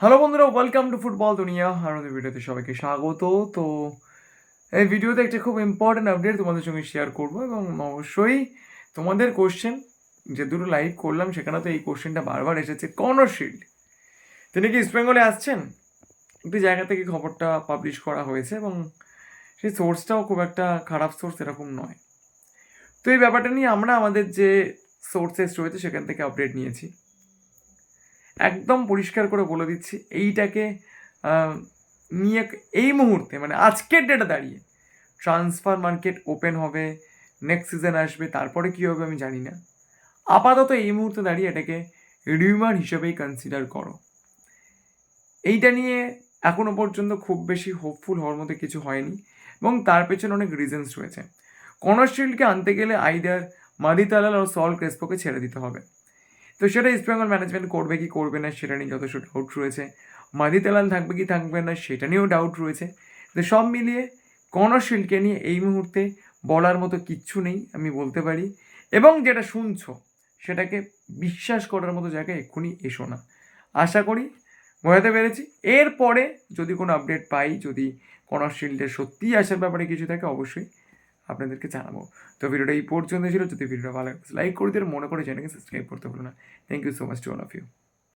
Hello বন্ধুরা welcome to football দুনিয়া আমাদের ভিডিওতে সবাইকে স্বাগত। তো, এই ভিডিওতে একটা খুব ইম্পর্টেন্ট আপডেট তোমাদের সঙ্গে শেয়ার করব এবং অবশ্যই তোমাদের কোশ্চেন যে দুটো লাইভ করলাম, সেখানে তো এই কোশ্চেনটা বারবার এসেছে কর্নার শিল্ড তিনি কি ইস্ট বেঙ্গলে আসছেন? একটি জায়গা থেকে খবরটা পাবলিশ করা হয়েছে এবং সেই সোর্সটাও খুব একটা খারাপ সোর্স এরকম নয়। তো এই ব্যাপারটা নিয়ে আমরা আমাদের যে সোর্সেস রয়েছে সেখান থেকে আপডেট নিয়েছি। একদম পরিষ্কার করে বলে দিচ্ছি, এইটাকে নিয়ে এই মুহূর্তে মানে আজকের ডেটে দাঁড়িয়ে ট্রান্সফার মার্কেট ওপেন হবে নেক্সট সিজন আসবে, তারপরে কী হবে আমি জানি না। আপাতত এই মুহূর্তে দাঁড়িয়ে এটাকে রিউমার হিসেবেই কনসিডার করো। এইটা নিয়ে এখনও পর্যন্ত খুব বেশি হোপফুল হওয়ার মতো কিছু হয়নি এবং তার পেছনে অনেক রিজনস রয়েছে। কনার্সিল্ডকে আনতে গেলে আইদার মাদিতালাল ও সল ক্রেসপোকে ছেড়ে দিতে হবে। তো সেটা ইস্ট বেঙ্গল ম্যানেজমেন্ট করবে কি করবে না সেটা নিয়ে যথেষ্ট ডাউট রয়েছে। মাদিতালাল থাকবে কি থাকবে না সেটা নিয়েও ডাউট রয়েছে। তো সব মিলিয়ে কর্ণশিল্ডকে নিয়ে এই মুহূর্তে বলার মতো কিচ্ছু নেই, আমি বলতে পারি। এবং যেটা শুনছো, সেটাকে বিশ্বাস করার মতো জায়গায় এক্ষুনি এসো না। আশা করি বোঝাতে পেরেছি। এরপরে যদি কোনো আপডেট পাই, যদি কর্ণশিল্ডের সত্যিই আসার ব্যাপারে কিছু থাকে, অবশ্যই আপনাদেরকে জানাব। তো ভিডিওটা এই পর্যন্ত ছিল। যদি ভিডিওটা ভালো লাইক করে দিয়ে মনে করে চ্যানেলকে সাবস্ক্রাইব করতে ভুলো না। Thank you so much to all of you